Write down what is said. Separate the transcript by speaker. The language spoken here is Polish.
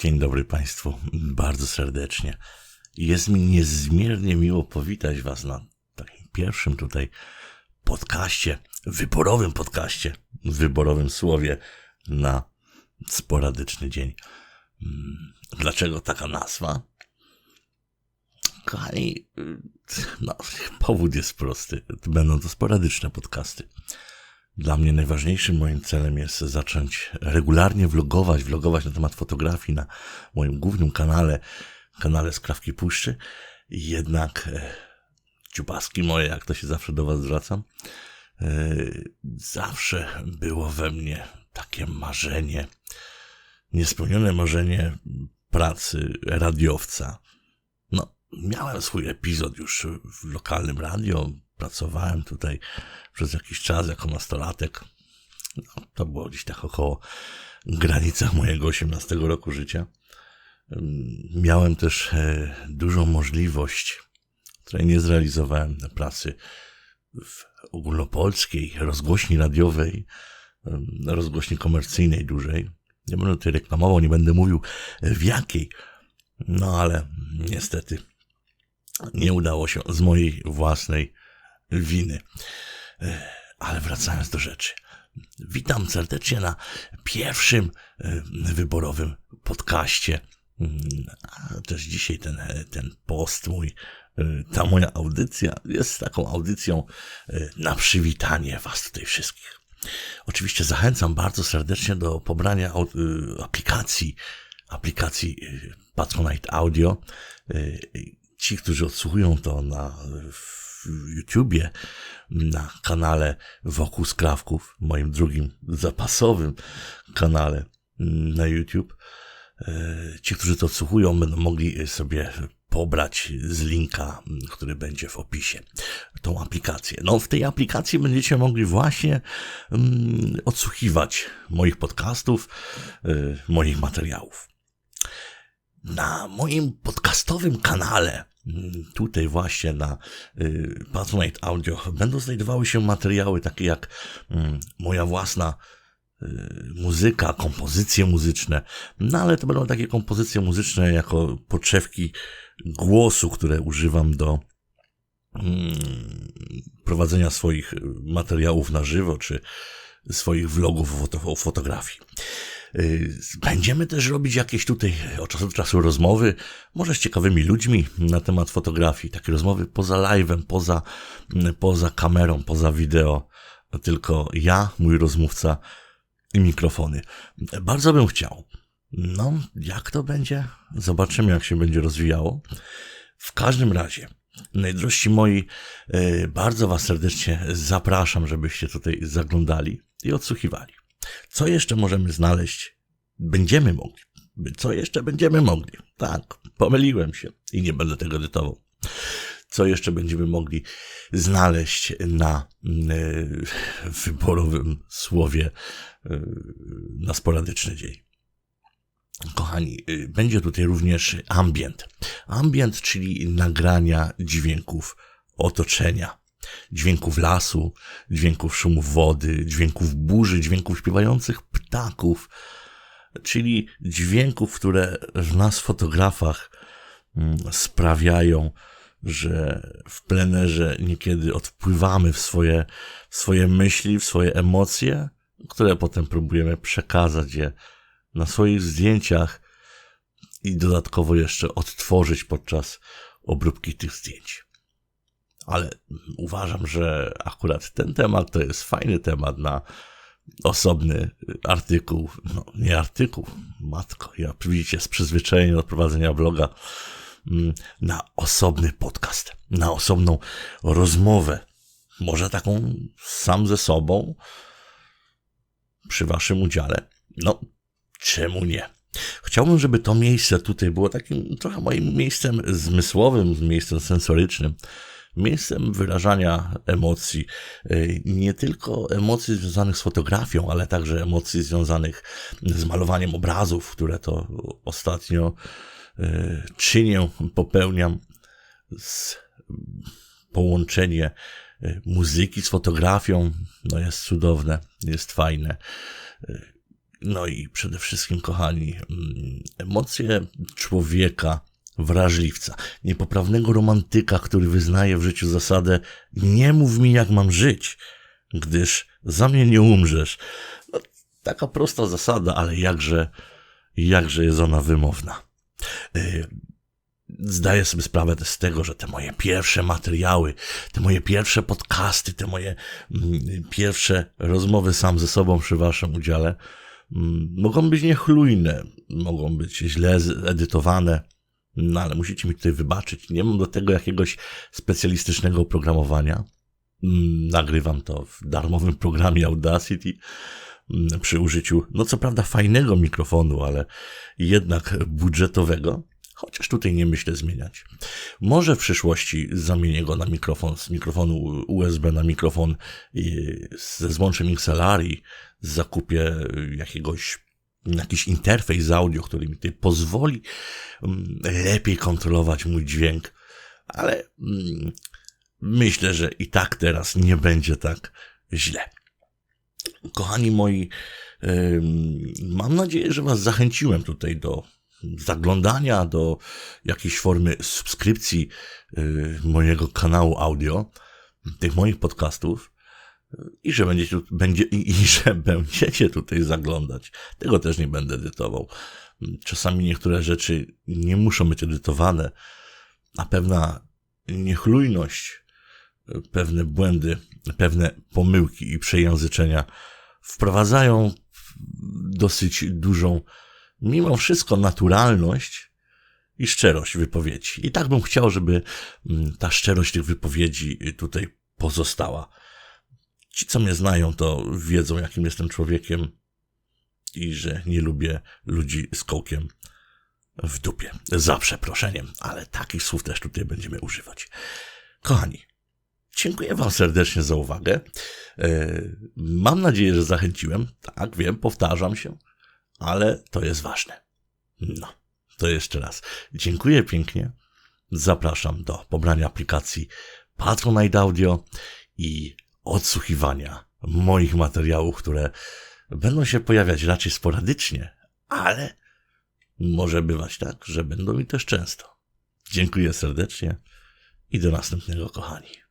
Speaker 1: Dzień dobry Państwu, bardzo serdecznie. Jest mi niezmiernie miło powitać Was na takim pierwszym tutaj podcaście, wyborowym podcaście, wyborowym słowie na sporadyczny dzień. Mm, Dlaczego taka nazwa? Kochani, no, powód jest prosty. Będą to sporadyczne podcasty. Dla mnie najważniejszym moim celem jest zacząć regularnie vlogować, vlogować na temat fotografii na moim głównym kanale, kanale Skrawki Puszczy. Jednak e, ciupaski moje, jak to się zawsze do Was zwracam, e, zawsze było we mnie takie marzenie, niespełnione marzenie pracy radiowca. No, miałem swój epizod już w lokalnym radio, pracowałem tutaj przez jakiś czas jako nastolatek. No, to było gdzieś tak około granicach mojego 18 roku życia. Miałem też e, dużą możliwość, której nie zrealizowałem na pracy w ogólnopolskiej rozgłośni radiowej, rozgłośni komercyjnej dużej. Nie będę tutaj reklamował, nie będę mówił w jakiej, no ale niestety nie udało się z mojej własnej winy. Ale wracając do rzeczy. Witam serdecznie na pierwszym wyborowym podcaście. A też dzisiaj ten, ten post mój, ta moja audycja jest taką audycją na przywitanie Was tutaj wszystkich. Oczywiście zachęcam bardzo serdecznie do pobrania aplikacji, aplikacji Patronite Audio. Ci, którzy odsłuchują to na w YouTubie, na kanale Wokół Skrawków, moim drugim zapasowym kanale na YouTube. Ci, którzy to odsłuchują, będą mogli sobie pobrać z linka, który będzie w opisie, tą aplikację. No, w tej aplikacji będziecie mogli właśnie um, odsłuchiwać moich podcastów, y, moich materiałów. Na moim podcastowym kanale tutaj właśnie na y, Patronite Audio będą znajdowały się materiały takie jak mm, moja własna y, muzyka, kompozycje muzyczne, no ale to będą takie kompozycje muzyczne jako podszewki głosu, które używam do mm, prowadzenia swoich materiałów na żywo, czy swoich vlogów o fotografii. Y, będziemy też robić jakieś tutaj od czasu do czasu rozmowy, może z ciekawymi ludźmi na temat fotografii. Takie rozmowy poza live'em, poza, poza kamerą, poza wideo. Tylko ja, mój rozmówca i mikrofony. Bardzo bym chciał. No, jak to będzie? Zobaczymy, jak się będzie rozwijało. W każdym razie, najdrożsi moi, y, bardzo Was serdecznie zapraszam, żebyście tutaj zaglądali i odsłuchiwali. Co jeszcze możemy znaleźć? Będziemy mogli. Co jeszcze będziemy mogli? Tak, pomyliłem się i nie będę tego edytował. Co jeszcze będziemy mogli znaleźć na y, wyborowym słowie y, na sporadyczny dzień? Kochani, y, będzie tutaj również ambient. Ambient, czyli nagrania dźwięków otoczenia dźwięków lasu, dźwięków szumów wody, dźwięków burzy, dźwięków śpiewających ptaków, czyli dźwięków, które w nas fotografach mm, sprawiają, że w plenerze niekiedy odpływamy w swoje, w swoje myśli, w swoje emocje, które potem próbujemy przekazać je na swoich zdjęciach i dodatkowo jeszcze odtworzyć podczas obróbki tych zdjęć ale uważam, że akurat ten temat to jest fajny temat na osobny artykuł, no nie artykuł, matko, ja widzicie z przyzwyczajenia do prowadzenia bloga, mm, na osobny podcast, na osobną rozmowę, może taką sam ze sobą, przy waszym udziale. No, czemu nie? Chciałbym, żeby to miejsce tutaj było takim trochę moim miejscem zmysłowym, miejscem sensorycznym, miejscem wyrażania emocji. E, nie tylko emocji związanych z fotografią, ale także emocji związanych z malowaniem obrazów, które to ostatnio e, czynię, popełniam. Z połączenie e, muzyki z fotografią no jest cudowne, jest fajne. No i przede wszystkim, kochani, mm, emocje człowieka, wrażliwca, niepoprawnego romantyka, który wyznaje w życiu zasadę nie mów mi jak mam żyć, gdyż za mnie nie umrzesz. No, taka prosta zasada, ale jakże, jakże jest ona wymowna. Yy, Zdaję sobie sprawę z tego, że te moje pierwsze materiały, te moje pierwsze podcasty, te moje mm, pierwsze rozmowy sam ze sobą przy waszym udziale mm, mogą być niechlujne, mogą być źle edytowane, no ale musicie mi tutaj wybaczyć. Nie mam do tego jakiegoś specjalistycznego oprogramowania. Mm, Nagrywam to w darmowym programie Audacity mm, przy użyciu, no co prawda fajnego mikrofonu, ale jednak budżetowego. Chociaż tutaj nie myślę zmieniać. Może w przyszłości zamienię go na mikrofon, z mikrofonu USB na mikrofon ze złączem XLR i zakupię jakiegoś, jakiś interfejs audio, który mi tutaj pozwoli mm, lepiej kontrolować mój dźwięk, ale mm, myślę, że i tak teraz nie będzie tak źle. Kochani moi, mam nadzieję, że Was zachęciłem tutaj do zaglądania do jakiejś formy subskrypcji y, mojego kanału audio, tych moich podcastów i że będziecie, będzie, i, i że będziecie tutaj zaglądać. Tego też nie będę edytował. Czasami niektóre rzeczy nie muszą być edytowane, a pewna niechlujność, pewne błędy, pewne pomyłki i przejęzyczenia wprowadzają dosyć dużą mimo wszystko naturalność i szczerość wypowiedzi. I tak bym chciał, żeby mm, ta szczerość tych wypowiedzi tutaj pozostała. Ci, co mnie znają, to wiedzą, jakim jestem człowiekiem i że nie lubię ludzi z kołkiem w dupie. Za przeproszeniem, ale takich słów też tutaj będziemy używać. Kochani, dziękuję Wam serdecznie za uwagę. E, mam nadzieję, że zachęciłem. Tak, wiem, powtarzam się ale to jest ważne. No, to jeszcze raz. Dziękuję pięknie. Zapraszam do pobrania aplikacji Patronite Audio i odsłuchiwania moich materiałów, które będą się pojawiać raczej sporadycznie, ale może bywać tak, że będą mi też często. Dziękuję serdecznie i do następnego, kochani.